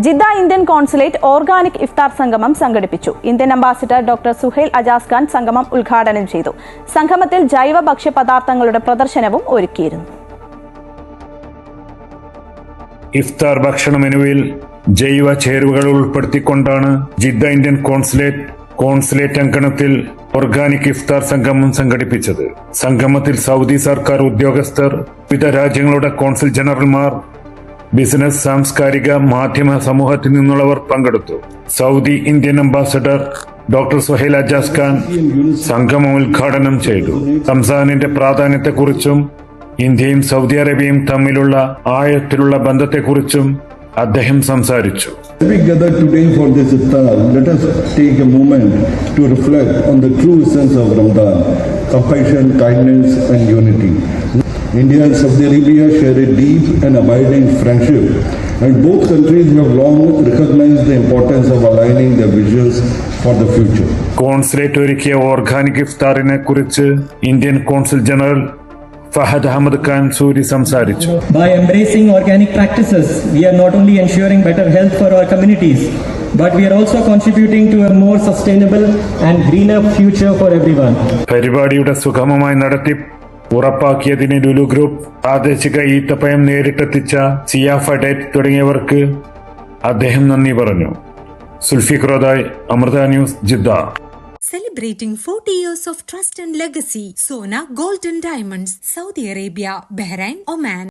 Jeddah Indian consulate organic ഇഫ്താർ സംഗമം സംഘടിപ്പിച്ചു. Indian ambassador doctor Suhel Ajaz Khan സംഗമം ഉദ്ഘാടനം ചെയ്തു. സംഗമത്തിൽ ജൈവ ഭക്ഷ്യപദാർത്ഥങ്ങളുടെ പ്രദർശനവും ഒരുക്കിയിരുന്നു. ഇഫ്താർ ഭക്ഷണ മെനുവിൽ ജൈവ ചേരുവകൾ ഉൾപ്പെടുത്തിക്കൊണ്ടാണ് ജിദ്ദ ഇന്ത്യൻ കോൺസുലേറ്റ് കോൺസുലേറ്റ് അങ്കണത്തിൽ ഓർഗാനിക് ഇഫ്താർ സംഗമം സംഘടിപ്പിച്ചത്. സംഗമത്തിൽ സൗദി സർക്കാർ ഉദ്യോഗസ്ഥർ വിവിധ രാജ്യങ്ങളുടെ കോൺസുൽ ജനറൽമാർ ബിസിനസ് സാംസ്കാരിക മാധ്യമ സമൂഹത്തിൽ നിന്നുള്ളവർ പങ്കെടുത്തു. Saudi Indian ambassador doctor Suhail Ajaz Khan സംഗമം ഉദ്ഘാടനം ചെയ്തു. റംസാനിന്റെ പ്രാധാന്യത്തെക്കുറിച്ചും ഇന്ത്യയും സൗദി അറേബ്യയും തമ്മിലുള്ള ആഴത്തിലുള്ള ബന്ധത്തെക്കുറിച്ചും അദ്ദേഹം സംസാരിച്ചു. Today for this let us take a moment to reflect on the true essence of compassion, kindness, and unity. India and Saudi Arabia share a deep and abiding friendship, and both countries have long recognized the importance of aligning their visions for the future. Consulate ഒരുക്കിയ organic ഇഫ്താറിനെ കുറിച്ച് Indian consul general Fahad Ahmed Khan Suri സംസാരിച്ചു By embracing organic practices, we are not only ensuring better health for our communities, but we are also contributing to a more sustainable and greener future for everyone. പരിപാടിയുടെ സുഗമമായി നടത്തി ഉറപ്പാക്കിയതിന് Lulu group പ്രാദേശിക ഈത്തപ്പയം നേരിട്ടെത്തിച്ച സിയ ഫഡേറ്റ് തുടങ്ങിയവർക്ക് അദ്ദേഹം നന്ദി പറഞ്ഞു സുൽഫിഖ്രോദായ് Amrita news Jeddah Celebrating 40 years of trust and legacy, Sona Golden Diamonds, Saudi Arabia, Bahrain, Oman.